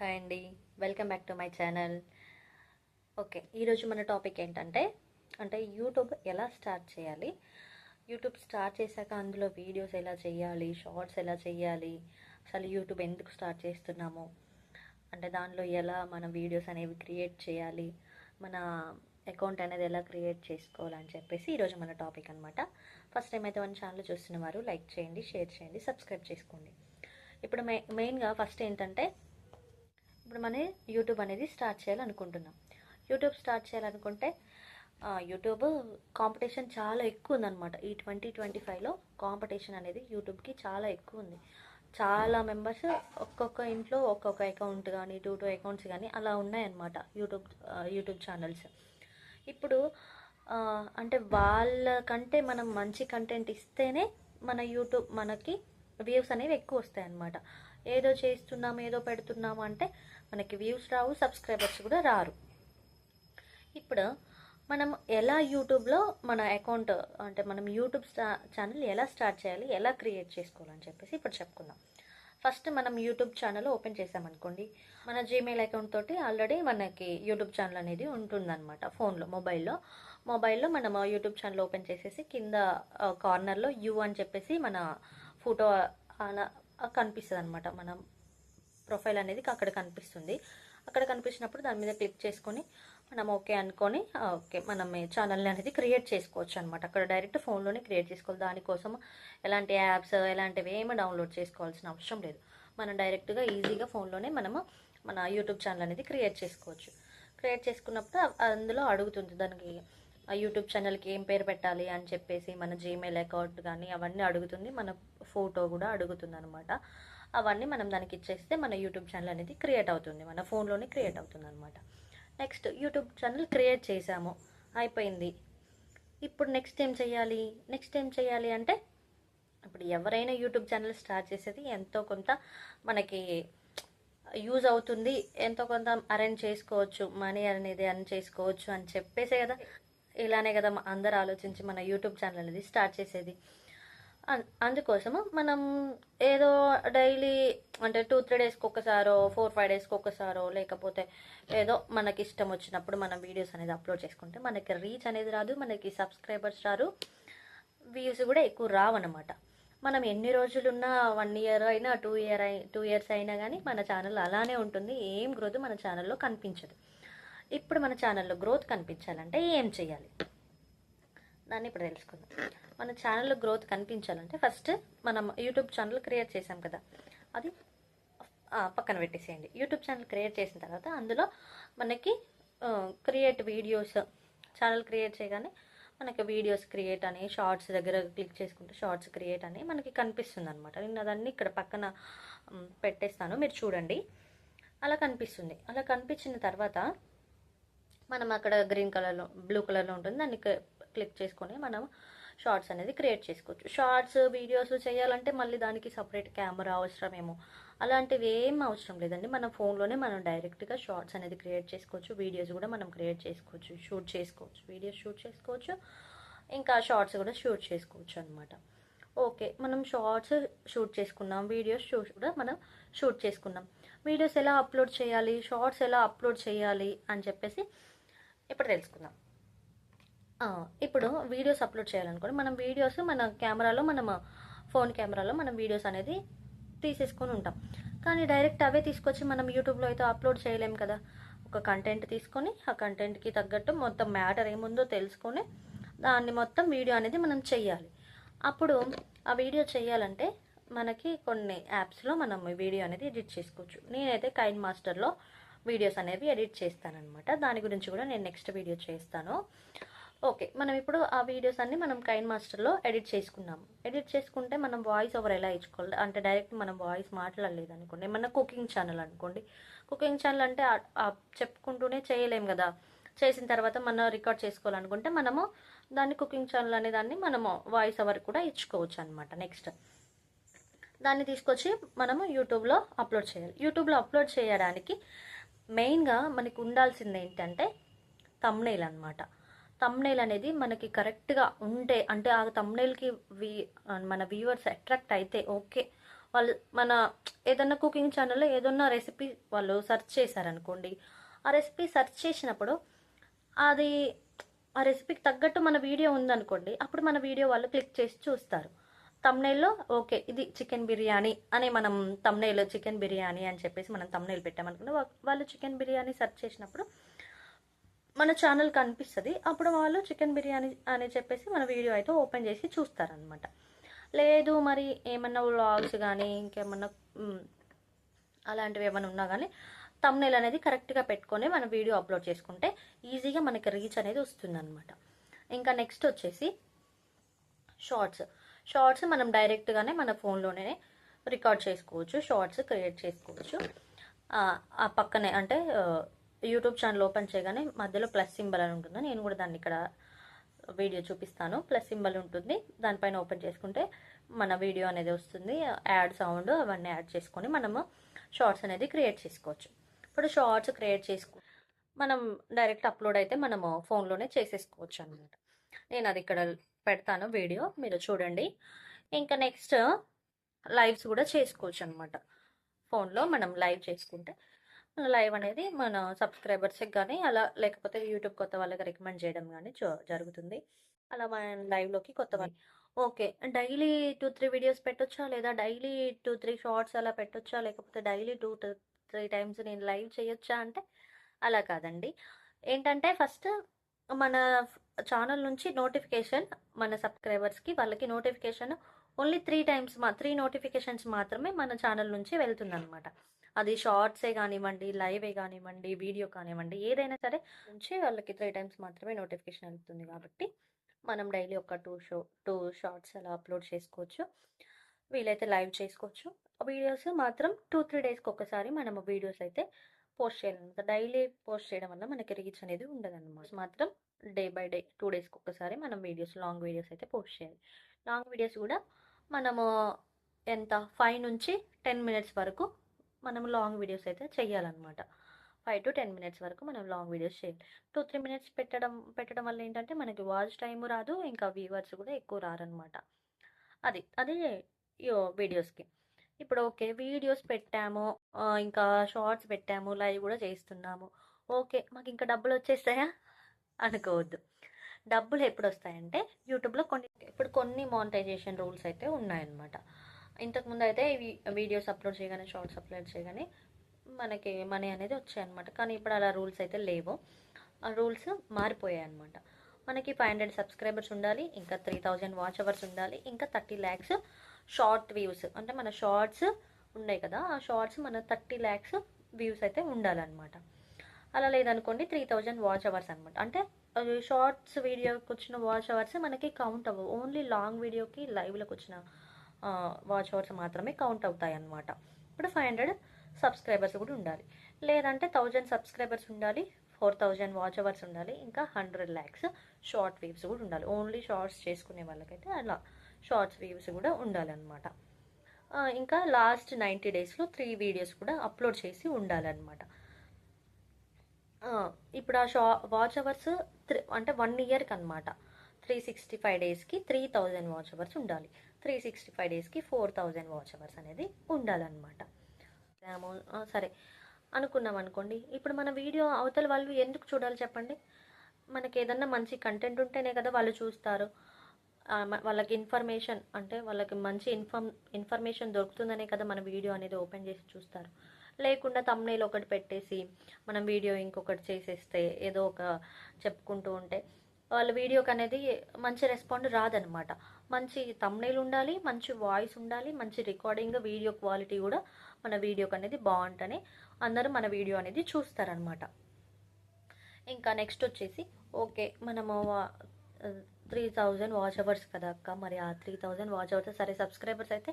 Hi అండి. Welcome back to my channel okay ఈరోజు మన టాపిక్ ఏంటంటే అంటే యూట్యూబ్ ఎలా స్టార్ట్ చేయాలి? యూట్యూబ్ స్టార్ట్ చేశాక అందులో వీడియోస్ ఎలా చేయాలి? షార్ట్స్ ఎలా చేయాలి? అసలు యూట్యూబ్ ఎందుకు స్టార్ట్ చేస్తున్నాము? అంటే దానిలో ఎలా మన వీడియోస్ అనేవి క్రియేట్ చేయాలి? మన అకౌంట్ అనేది ఎలా క్రియేట్ చేసుకోవాలని చెప్పేసి ఈరోజు మన టాపిక్ అనమాట ఫస్ట్ టైం అయితే మన ఛానల్ చూస్తున్న వారు లైక్ చేయండి షేర్ చేయండి సబ్స్క్రైబ్ చేసుకోండి. ఇప్పుడు మె మెయిన్గా ఫస్ట్ ఏంటంటే ఇప్పుడు మనం యూట్యూబ్ అనేది స్టార్ట్ చేయాలనుకుంటున్నాం. యూట్యూబ్ స్టార్ట్ చేయాలనుకుంటే యూట్యూబ్ కాంపిటీషన్ చాలా ఎక్కువ ఉందన్నమాట. ఈ ట్వంటీ ట్వంటీ ఫైవ్లో కాంపిటీషన్ అనేది యూట్యూబ్కి చాలా ఎక్కువ ఉంది. చాలా మెంబర్స్ ఒక్కొక్క ఇంట్లో ఒక్కొక్క అకౌంట్ కానీ టూ టూ అకౌంట్స్ కానీ అలా ఉన్నాయన్నమాట యూట్యూబ్ యూట్యూబ్ ఛానల్స్ ఇప్పుడు అంటే వాళ్ళకంటే మనం మంచి కంటెంట్ ఇస్తేనే మన యూట్యూబ్ మనకి వ్యూస్ అనేవి ఎక్కువ వస్తాయి అన్నమాట ఏదో చేస్తున్నాం ఏదో పెడుతున్నాము అంటే మనకి వ్యూస్ రావు సబ్స్క్రైబర్స్ కూడా రారు. ఇప్పుడు మనం ఎలా యూట్యూబ్లో మన అకౌంట్ అంటే మనం యూట్యూబ్ స్టా ఛానల్ ఎలా స్టార్ట్ చేయాలి ఎలా క్రియేట్ చేసుకోవాలని చెప్పేసి ఇప్పుడు చెప్పుకుందాం. ఫస్ట్ మనం యూట్యూబ్ ఛానల్ ఓపెన్ చేసామనుకోండి మన జీమెయిల్ అకౌంట్ తోటి ఆల్రెడీ మనకి యూట్యూబ్ ఛానల్ అనేది ఉంటుందన్నమాట ఫోన్లో మొబైల్లో. మొబైల్లో మనం యూట్యూబ్ ఛానల్ ఓపెన్ చేసేసి కింద కార్నర్లో యూ అని చెప్పేసి మన ఫోటో కనిపిస్తుంది అనమాట మనం ప్రొఫైల్ అనేది అక్కడ కనిపిస్తుంది. అక్కడ కనిపించినప్పుడు దాని మీద క్లిక్ చేసుకొని మనం ఓకే అనుకొని ఓకే మనం ఛానల్ అనేది క్రియేట్ చేసుకోవచ్చు అనమాట అక్కడ డైరెక్ట్ ఫోన్లోనే క్రియేట్ చేసుకోవాలి. దానికోసం ఎలాంటి యాప్స్ ఎలాంటివి ఏమి డౌన్లోడ్ చేసుకోవాల్సిన అవసరం లేదు. మనం డైరెక్ట్గా ఈజీగా ఫోన్లోనే మనము మన యూట్యూబ్ ఛానల్ అనేది క్రియేట్ చేసుకోవచ్చు. క్రియేట్ చేసుకున్నప్పుడు అందులో అడుగుతుంది. దానికి యూట్యూబ్ ఛానల్కి ఏం పేరు పెట్టాలి అని చెప్పేసి మన జీమెయిల్ అకౌంట్ కానీ అవన్నీ అడుగుతుంది. మన ఫోటో కూడా అడుగుతుంది అనమాట అవన్నీ మనం దానికి ఇచ్చేస్తే మన యూట్యూబ్ ఛానల్ అనేది క్రియేట్ అవుతుంది. మన ఫోన్లోనే క్రియేట్ అవుతుంది అనమాట నెక్స్ట్ యూట్యూబ్ ఛానల్ క్రియేట్ చేసాము. అయిపోయింది. ఇప్పుడు నెక్స్ట్ ఏం చేయాలి? నెక్స్ట్ ఏం చేయాలి అంటే ఇప్పుడు ఎవరైనా యూట్యూబ్ ఛానల్ స్టార్ట్ చేసేది ఎంతో కొంత మనకి యూజ్ అవుతుంది. ఎంతో కొంత అరేంజ్ చేసుకోవచ్చు. మనీ అనేది అర్న్ చేసుకోవచ్చు అని చెప్పేసే కదా. ఇలానే కదా అందరు ఆలోచించి మన యూట్యూబ్ ఛానల్ అనేది స్టార్ట్ చేసేది. అన్- అందుకోసము మనం ఏదో డైలీ అంటే టూ త్రీ డేస్కి ఒకసారో ఫోర్ ఫైవ్ డేస్కి ఒకసారో లేకపోతే ఏదో మనకి ఇష్టం వచ్చినప్పుడు మనం వీడియోస్ అనేది అప్లోడ్ చేసుకుంటే మనకి రీచ్ అనేది రాదు మనకి సబ్స్క్రైబర్స్ రారు వ్యూస్ కూడా ఎక్కువ రావన్నమాట. మనం ఎన్ని రోజులున్నా వన్ ఇయర్ అయినా టూ ఇయర్ అయి టూ ఇయర్స్ అయినా కానీ మన ఛానల్ అలానే ఉంటుంది. ఏం గ్రోత్ మన ఛానల్లో కనిపించదు. ఇప్పుడు మన ఛానల్లో గ్రోత్ కనిపించాలంటే ఏం చేయాలి? దాన్ని ఇప్పుడు తెలుసుకుందాం. మన ఛానల్లో గ్రోత్ కనిపించాలంటే ఫస్ట్ మనం యూట్యూబ్ ఛానల్ క్రియేట్ చేసాం కదా. అది పక్కన పెట్టేసేయండి. యూట్యూబ్ ఛానల్ క్రియేట్ చేసిన తర్వాత అందులో మనకి క్రియేట్ వీడియోస్ ఛానల్ క్రియేట్ చేయగానే మనకి వీడియోస్ క్రియేట్ అని షార్ట్స్ దగ్గర క్లిక్ చేసుకుంటే షార్ట్స్ క్రియేట్ అని మనకి కనిపిస్తుంది అనమాట నేను అదన్నీ ఇక్కడ పక్కన పెట్టేస్తాను. మీరు చూడండి. అలా కనిపిస్తుంది. అలా కనిపించిన తర్వాత మనం అక్కడ గ్రీన్ కలర్లో బ్లూ కలర్లో ఉంటుంది. దాన్ని క్లిక్ చేసుకొని మనం షార్ట్స్ అనేది క్రియేట్ చేసుకోవచ్చు. షార్ట్స్ వీడియోస్ చేయాలంటే మళ్ళీ దానికి సపరేట్ కెమెరా అవసరమేమో అలాంటివి ఏం అవసరం లేదండి. మన ఫోన్లోనే మనం డైరెక్ట్గా షార్ట్స్ అనేది క్రియేట్ చేసుకోవచ్చు. వీడియోస్ కూడా మనం క్రియేట్ చేసుకోవచ్చు. షూట్ చేసుకోవచ్చు. వీడియోస్ షూట్ చేసుకోవచ్చు. ఇంకా షార్ట్స్ కూడా షూట్ చేసుకోవచ్చు అనమాట ఓకే. మనం షార్ట్స్ షూట్ చేసుకున్నాం. వీడియోస్ షూట్ కూడా మనం షూట్ చేసుకున్నాం. వీడియోస్ ఎలా అప్లోడ్ చేయాలి? షార్ట్స్ ఎలా అప్లోడ్ చేయాలి? అని చెప్పేసి ఇప్పుడు తెలుసుకుందాం. ఇప్పుడు వీడియోస్ అప్లోడ్ చేయాలనుకోండి మనం వీడియోస్ మన కెమెరాలో మనం ఫోన్ కెమెరాలో మనం వీడియోస్ అనేది తీసేసుకొని ఉంటాం. కానీ డైరెక్ట్ అవే తీసుకొచ్చి మనం యూట్యూబ్లో అయితే అప్లోడ్ చేయలేం కదా. ఒక కంటెంట్ తీసుకొని ఆ కంటెంట్కి తగ్గట్టు మొత్తం మ్యాటర్ ఏముందో తెలుసుకొని దాన్ని మొత్తం వీడియో అనేది మనం చెయ్యాలి. అప్పుడు ఆ వీడియో చేయాలంటే మనకి కొన్ని యాప్స్లో మనం వీడియో అనేది ఎడిట్ చేసుకోవచ్చు. నేనైతే కైన్ మాస్టర్లో వీడియోస్ అనేవి ఎడిట్ చేస్తానన్నమాట. దాని గురించి కూడా నేను నెక్స్ట్ వీడియో చేస్తాను. ఓకే మనం ఇప్పుడు ఆ వీడియోస్ అన్ని మనం కైన్ మాస్టర్లో ఎడిట్ చేసుకున్నాము. ఎడిట్ చేసుకుంటే మనం వాయిస్ ఓవర్ ఎలా ఇచ్చుకోవాలి? అంటే డైరెక్ట్ మనం వాయిస్ మాట్లాడలేదు అనుకోండి. ఏమన్నా కుకింగ్ ఛానల్ అనుకోండి. కుకింగ్ ఛానల్ అంటే చెప్పుకుంటూనే చేయలేం కదా. చేసిన తర్వాత మనం రికార్డ్ చేసుకోవాలనుకుంటే మనము దాన్ని కుకింగ్ ఛానల్ అనే దాన్ని మనము వాయిస్ ఓవర్ కూడా ఇచ్చుకోవచ్చు అనమాట నెక్స్ట్ దాన్ని తీసుకొచ్చి మనము యూట్యూబ్లో అప్లోడ్ చేయాలి. యూట్యూబ్లో అప్లోడ్ చేయడానికి మెయిన్గా మనకి ఉండాల్సింది ఏంటంటే తమ్నైల్ అనమాట తమ్నైల్ అనేది మనకి కరెక్ట్గా ఉంటే అంటే ఆ తమ్నైల్కి వి మన వ్యూవర్స్ అట్రాక్ట్ అయితే ఓకే. వాళ్ళు మన ఏదన్నా కుకింగ్ ఛానల్లో ఏదన్నా రెసిపీ వాళ్ళు సెర్చ్ చేశారనుకోండి ఆ రెసిపీ సెర్చ్ చేసినప్పుడు అది ఆ రెసిపీకి తగ్గట్టు మన వీడియో ఉందనుకోండి అప్పుడు మన వీడియో వాళ్ళు క్లిక్ చేసి చూస్తారు. తమ్నైల్లో ఓకే ఇది చికెన్ బిర్యానీ అని మనం తమ్నైల్ చికెన్ బిర్యానీ అని చెప్పేసి మనం తమ్నైల్ పెట్టామనుకుంటే వాళ్ళు చికెన్ బిర్యానీ సెర్చ్ చేసినప్పుడు మన ఛానల్ కనిపిస్తుంది అప్పుడు వాళ్ళు చికెన్ బిర్యానీ అని చెప్పేసి మన వీడియో అయితే ఓపెన్ చేసి చూస్తారనమాట లేదు మరి ఏమన్నా వ్లాగ్స్ కానీ ఇంకేమన్నా అలాంటివి ఏమైనా ఉన్నా కానీ తమ్నైల్ అనేది కరెక్ట్గా పెట్టుకొని మన వీడియో అప్లోడ్ చేసుకుంటే ఈజీగా మనకి రీచ్ అనేది వస్తుందన్నమాట. ఇంకా నెక్స్ట్ వచ్చేసి షార్ట్స్ షార్ట్స్ మనం డైరెక్ట్గానే మన ఫోన్లోనే రికార్డ్ చేసుకోవచ్చు. షార్ట్స్ క్రియేట్ చేసుకోవచ్చు. ఆ, పక్కనే అంటే యూట్యూబ్ ఛానల్ ఓపెన్ చేయగానే మధ్యలో ప్లస్ సింబల్ అని ఉంటుంది. నేను కూడా దాన్ని ఇక్కడ వీడియో చూపిస్తాను. ప్లస్ సింబల్ ఉంటుంది. దానిపైన ఓపెన్ చేసుకుంటే మన వీడియో అనేది వస్తుంది. యాడ్ సౌండ్ అవన్నీ యాడ్ చేసుకొని మనము షార్ట్స్ అనేది క్రియేట్ చేసుకోవచ్చు. ఇప్పుడు షార్ట్స్ క్రియేట్ చేసుకో మనం డైరెక్ట్ అప్లోడ్ అయితే మనము ఫోన్లోనే చేసేసుకోవచ్చు అనమాట నేను అది ఇక్కడ పెడతాను వీడియో మీరు చూడండి. ఇంకా నెక్స్ట్ లైవ్స్ కూడా చేసుకోవచ్చు అనమాట ఫోన్లో మనం లైవ్ చేసుకుంటే లైవ్ అనేది మన సబ్స్క్రైబర్స్కి కానీ అలా లేకపోతే యూట్యూబ్ కొత్త వాళ్ళకి రికమెండ్ చేయడం కానీ జరుగుతుంది. అలా మన లైవ్లోకి కొత్త వాళ్ళు okay. Daily two three videos పెట్టొచ్చా? లేదా డైలీ టూ త్రీ షార్ట్స్ అలా పెట్టొచ్చా? లేకపోతే డైలీ టూ త్రీ టైమ్స్ నేను లైవ్ చేయొచ్చా అంటే అలా కాదండి. ఏంటంటే ఫస్ట్ మన ఛానల్ నుంచి నోటిఫికేషన్ మన సబ్స్క్రైబర్స్కి వాళ్ళకి నోటిఫికేషన్ ఓన్లీ త్రీ టైమ్స్ మా త్రీ నోటిఫికేషన్స్ మాత్రమే మన ఛానల్ నుంచి వెళ్తుందన్నమాట. అది షార్ట్సే కానివ్వండి లైవే కానివ్వండి వీడియో కానివ్వండి ఏదైనా సరే నుంచి వాళ్ళకి త్రీ టైమ్స్ మాత్రమే నోటిఫికేషన్ వెళ్తుంది కాబట్టి మనం డైలీ ఒక టూ షో టూ షార్ట్స్ అలా అప్లోడ్ చేసుకోవచ్చు. వీలైతే లైవ్ చేసుకోవచ్చు. వీడియోస్ మాత్రం టూ త్రీ డేస్కి ఒకసారి మనం వీడియోస్ అయితే పోస్ట్ చేయాలన్నమాట. డైలీ పోస్ట్ చేయడం వల్ల మనకి రీచ్ అనేది ఉండదన్నమాట. మాత్రం డే బై డే టూ డేస్కి ఒక్కసారి మనం వీడియోస్ లాంగ్ వీడియోస్ అయితే పోస్ట్ చేయాలి. లాంగ్ వీడియోస్ కూడా మనము ఎంత ఫైవ్ నుంచి టెన్ మినిట్స్ వరకు మనం లాంగ్ వీడియోస్ అయితే చేయాలన్నమాట ఫైవ్ టు టెన్ మినిట్స్ వరకు మనం లాంగ్ వీడియోస్ చేయాలి. టూ త్రీ మినిట్స్ పెట్టడం పెట్టడం వల్ల ఏంటంటే మనకి వాచ్ టైం రాదు ఇంకా వ్యూవర్స్ కూడా ఎక్కువ రారనమాట అది అది వీడియోస్కి. ఇప్పుడు ఓకే వీడియోస్ పెట్టాము ఇంకా షార్ట్స్ పెట్టాము లైవ్ కూడా చేస్తున్నాము. ఓకే మాకు ఇంకా డబ్బులు వచ్చేస్తాయా? అనుకోవద్దు. డబ్బులు ఎప్పుడు వస్తాయంటే యూట్యూబ్లో కొన్ని ఇప్పుడు కొన్ని మానిటైజేషన్ రూల్స్ అయితే ఉన్నాయన్నమాట. ఇంతకుముందు అయితే వీడియోస్ అప్లోడ్ చేయగానే షార్ట్స్ అప్లోడ్ చేయగానే మనకి మనీ అనేది వచ్చాయన్నమాట. కానీ ఇప్పుడు అలా రూల్స్ అయితే లేవు. ఆ రూల్స్ మారిపోయాయి అనమాట మనకి ఫైవ్ హండ్రెడ్ సబ్స్క్రైబర్స్ ఉండాలి ఇంకా త్రీ థౌజండ్ వాచ్ అవర్స్ ఉండాలి ఇంకా థర్టీ ల్యాక్స్ షార్ట్ వ్యూస్ అంటే మన షార్ట్స్ ఉన్నాయి కదా ఆ షార్ట్స్ మన థర్టీ ల్యాక్స్ వ్యూస్ అయితే ఉండాలన్నమాట. అలా లేదనుకోండి త్రీ థౌజండ్ వాచ్ అవర్స్ అనమాట అంటే షార్ట్స్ వీడియోకి వచ్చిన వాచ్ అవర్స్ మనకి కౌంట్ అవ్వవు. ఓన్లీ లాంగ్ వీడియోకి లైవ్లోకి వచ్చిన వాచ్ అవర్స్ మాత్రమే కౌంట్ అవుతాయి అన్నమాట. ఇప్పుడు ఫైవ్ హండ్రెడ్ సబ్స్క్రైబర్స్ కూడా ఉండాలి. లేదంటే థౌజండ్ సబ్స్క్రైబర్స్ ఉండాలి ఫోర్ థౌజండ్ వాచ్ అవర్స్ ఉండాలి ఇంకా హండ్రెడ్ ల్యాక్స్ షార్ట్ వీవ్స్ కూడా ఉండాలి. ఓన్లీ షార్ట్స్ చేసుకునే వాళ్ళకైతే అలా షార్ట్స్ వీవ్స్ కూడా ఉండాలన్నమాట ఇంకా లాస్ట్ నైంటీ డేస్లో త్రీ వీడియోస్ కూడా అప్లోడ్ చేసి ఉండాలన్నమాట ఇప్పుడు ఆ షా వాచ్ అవర్స్ త్రీ అంటే వన్ ఇయర్కి అనమాట త్రీ సిక్స్టీ ఫైవ్ డేస్కి త్రీ థౌజండ్ వాచ్ అవర్స్ ఉండాలి. త్రీ సిక్స్టీ ఫైవ్ డేస్కి ఫోర్ థౌజండ్ వాచ్ అవర్స్ అనేది ఉండాలన్నమాట. సరే. అనుకున్నాం అనుకోండి. ఇప్పుడు మన వీడియో అవతల వాళ్ళు ఎందుకు చూడాలి చెప్పండి? మనకి ఏదన్నా మంచి కంటెంట్ ఉంటేనే కదా వాళ్ళు చూస్తారు. వాళ్ళకి ఇన్ఫర్మేషన్ అంటే వాళ్ళకి మంచి ఇన్ఫర్మ్ ఇన్ఫర్మేషన్ దొరుకుతుందనే కదా మన వీడియో అనేది ఓపెన్ చేసి చూస్తారు. లేకుండా తమ్నేలు ఒకటి పెట్టేసి మనం వీడియో ఇంకొకటి చేసేస్తే ఏదో ఒక చెప్పుకుంటూ ఉంటే వాళ్ళ వీడియోకి అనేది మంచి రెస్పాండ్ రాదనమాట మంచి తమ్నేలు ఉండాలి మంచి వాయిస్ ఉండాలి మంచి రికార్డింగ్ వీడియో క్వాలిటీ కూడా మన వీడియోకి అనేది బాగుంటుంది అందరూ మన వీడియో అనేది చూస్తారనమాట ఇంకా నెక్స్ట్ వచ్చేసి ఓకే మనము త్రీ థౌజండ్ వాచ్ అవర్స్ కదా అక్క? మరి ఆ త్రీ థౌజండ్ వాచ్ అవర్స్ సరే సబ్స్క్రైబర్స్ అయితే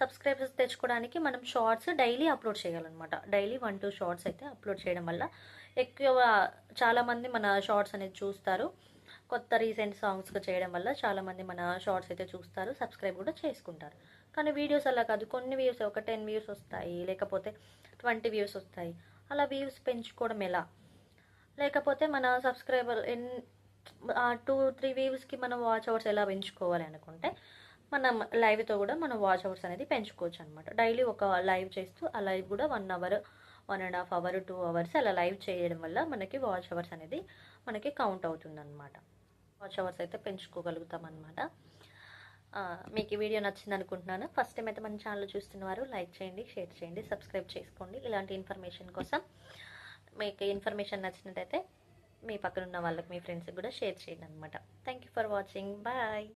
సబ్స్క్రైబర్స్ తెచ్చుకోవడానికి మనం షార్ట్స్ డైలీ అప్లోడ్ చేయాలన్నమాట. డైలీ వన్ టూ షార్ట్స్ అయితే అప్లోడ్ చేయడం వల్ల ఎక్కువ చాలామంది మన షార్ట్స్ అనేది చూస్తారు. కొత్త రీసెంట్ సాంగ్స్గా చేయడం వల్ల చాలామంది మన షార్ట్స్ అయితే చూస్తారు సబ్స్క్రైబ్ కూడా చేసుకుంటారు. కానీ వీడియోస్ అలా కాదు. కొన్ని వ్యూస్ ఒక టెన్ వ్యూస్ వస్తాయి లేకపోతే ట్వంటీ వ్యూస్ వస్తాయి. అలా వ్యూస్ పెంచుకోవడం ఎలా? లేకపోతే మన సబ్స్క్రైబర్ ఎన్ టూ త్రీ వీవ్స్కి మనం వాచ్ అవర్స్ ఎలా పెంచుకోవాలి అనుకుంటే మనం లైవ్తో కూడా మనం వాచ్ అవర్స్ అనేది పెంచుకోవచ్చు అనమాట డైలీ ఒక లైవ్ చేస్తూ ఆ లైవ్ కూడా one hour one and half hour two hours అలా లైవ్ చేయడం వల్ల మనకి వాచ్ అవర్స్ అనేది మనకి కౌంట్ అవుతుంది అనమాట వాచ్ అవర్స్ అయితే పెంచుకోగలుగుతాం అనమాట మీకు ఈ వీడియో నచ్చింది అనుకుంటున్నాను. ఫస్ట్ టైం అయితే మన ఛానల్ చూస్తున్నవారు లైక్ చేయండి షేర్ చేయండి సబ్స్క్రైబ్ చేసుకోండి. ఇలాంటి ఇన్ఫర్మేషన్ కోసం మీకు ఇన్ఫర్మేషన్ నచ్చినట్టయితే మీ పక్కన ఉన్న వాళ్ళకి మీ ఫ్రెండ్స్కి కూడా షేర్ చేయండి అనమాట thank you for watching bye